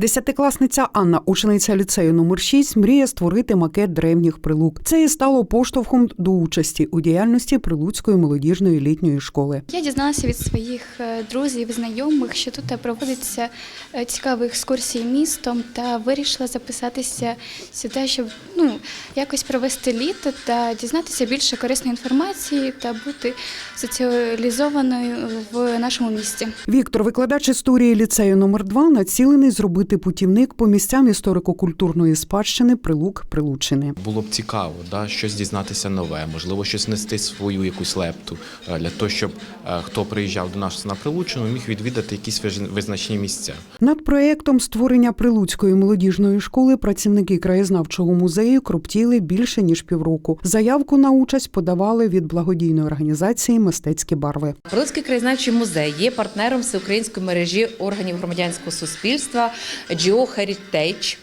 Десятикласниця Анна, учениця ліцею номер 6, мріє створити макет древніх прилук. Це і стало поштовхом до участі у діяльності Прилуцької молодіжної літньої школи. Я дізналася від своїх е, друзів, знайомих, що тут проводиться е, цікаві екскурсії містом, та вирішила записатися сюди, щоб ну якось провести літо та дізнатися більше корисної інформації та бути соціалізованою в нашому місті. Віктор, викладач історії ліцею номер 2 націлений зробити путівник по місцям історико-культурної спадщини Прилук Прилучини. Було б цікаво, да, щось дізнатися нове, можливо, щось нести свою якусь лепту е, для того, щоб е, хто приїжджав до нас на Прилучину, міг відвідати якісь визначні місця. Над проєктом створення Прилуцької молодіжної школи працівники краєзнавчого музею кроптіли більше ніж півроку. Заявку на участь подавали від благодійної організації Мистецькі барви. Прилуцький краєзнавчий музей є партнером всеукраїнської мережі органів громадянського суспільства Geo Heritage.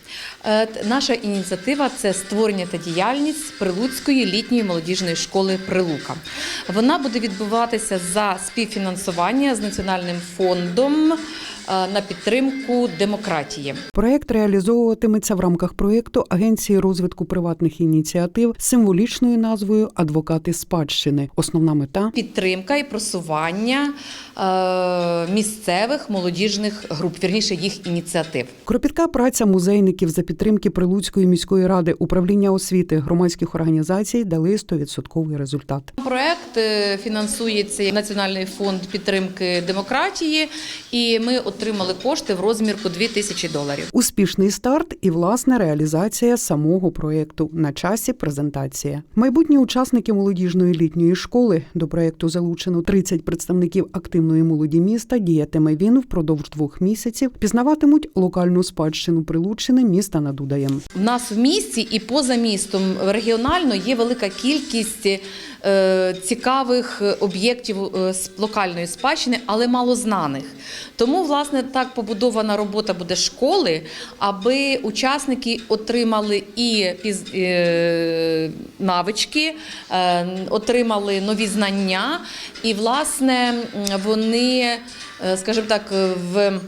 Е, Наша ініціатива це створення та діяльність Прилуцької літньої молодіжної школи Прилука. Вона буде відбуватися за співфінансування з національним фондом е, на підтримку демократії. Проект реалізовуватиметься в рамках проєкту Агенції розвитку приватних ініціатив з символічною назвою Адвокати спадщини. Основна мета Підтримка і просування е, місцевих молодіжних груп, вірніше їх ініціатив. кропітка праця музейників за підтримки Прилуцької міської ради управління освіти громадських організацій дали 100% результат. Проект е, фінансується Національний фонд підтримки демократії, і ми отримали кошти в розмірку 2 тисячі доларів. Успішний старт і власна реалізація самого проєкту. На часі презентація. Майбутні учасники молодіжної літньої школи до проєкту залучено 30 представників активної молоді міста. Діятиме він впродовж двох місяців. Пізнаватимуть локальну спадщину Прилуччини міста над Удаєм. В нас в місті і поза містом регіонально є велика кількість е, цікавих об'єктів е, з локальної спадщини, але мало знаних. Тому, власне, так побудована робота буде школи, аби учасники отримали і е, навички, отримали нові знання, і, власне, вони, скажімо так, в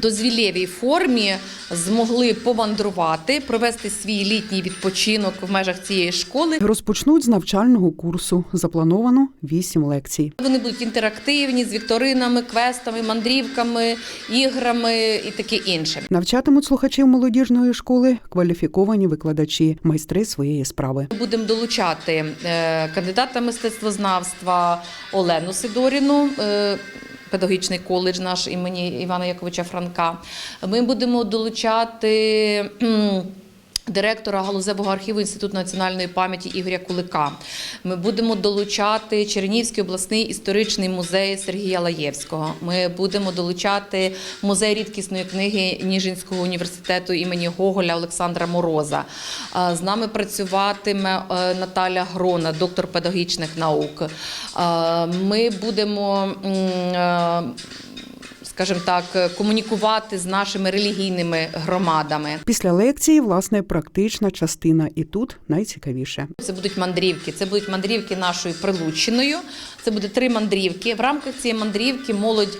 дозвілєвій формі змогли помандрувати, провести свій літній відпочинок в межах цієї школи. Розпочнуть з навчального курсу. Заплановано 8 лекцій. Вони будуть інтерактивні з вікторинами, квестами, мандрівками, іграми і таке інше. Навчатимуть слухачів молодіжної школи кваліфіковані викладачі, майстри своєї справи. Будемо долучати е, кандидата мистецтвознавства Олену Сидоріну. Педагогічний коледж наш імені Івана Яковича Франка. Ми будемо долучати директора галузевого архіву Інституту національної пам'яті Ігоря Кулика. Ми будемо долучати Чернігівський обласний історичний музей Сергія Лаєвського. Ми будемо долучати музей рідкісної книги Ніжинського університету імені Гоголя Олександра Мороза. З нами працюватиме е, Наталя Грона, доктор педагогічних наук. Ми будемо. М, Скажімо так, комунікувати з нашими релігійними громадами. Після лекції, власне, практична частина, і тут найцікавіше. Це будуть мандрівки. Це будуть мандрівки нашою прилученою. Це буде три мандрівки. В рамках цієї мандрівки молодь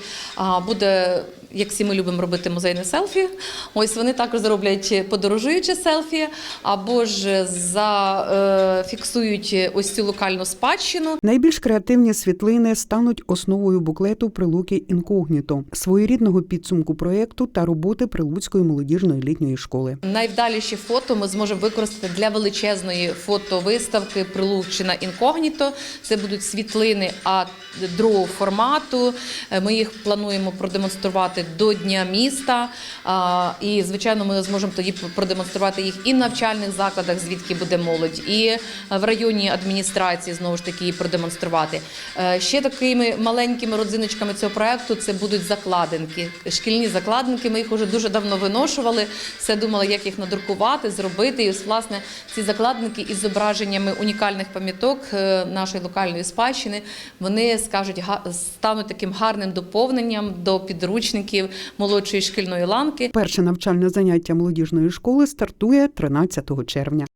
буде, як всі ми любимо робити музейне селфі. Ось вони також зроблять подорожуюче селфі, або ж зафіксують ось цю локальну спадщину. Найбільш креативні світлини стануть основою буклету Прилуки інкогніто, своєрідного підсумку проєкту та роботи Прилуцької молодіжної літньої школи. Найвдаліші фото ми зможемо використати для величезної фотовиставки Прилуччина інкогніто. Це будуть світлини а другого формату. Е, Ми їх плануємо продемонструвати до Дня міста. І, звичайно, ми зможемо тоді продемонструвати їх і в навчальних закладах, звідки буде молодь, і в районній адміністрації знову ж таки продемонструвати. Е, Ще такими маленькими родзиночками цього проекту це будуть закладинки. Шкільні закладинки. Ми їх вже дуже давно виношували. Все думали, як їх надрукувати, зробити. І ось власне ці закладинки із зображеннями унікальних пам'яток е, нашої локальної спадщини. Вони скажуть, стануть таким гарним доповненням до підручників молодшої шкільної ланки. Перше навчальне заняття молодіжної школи стартує 13 червня.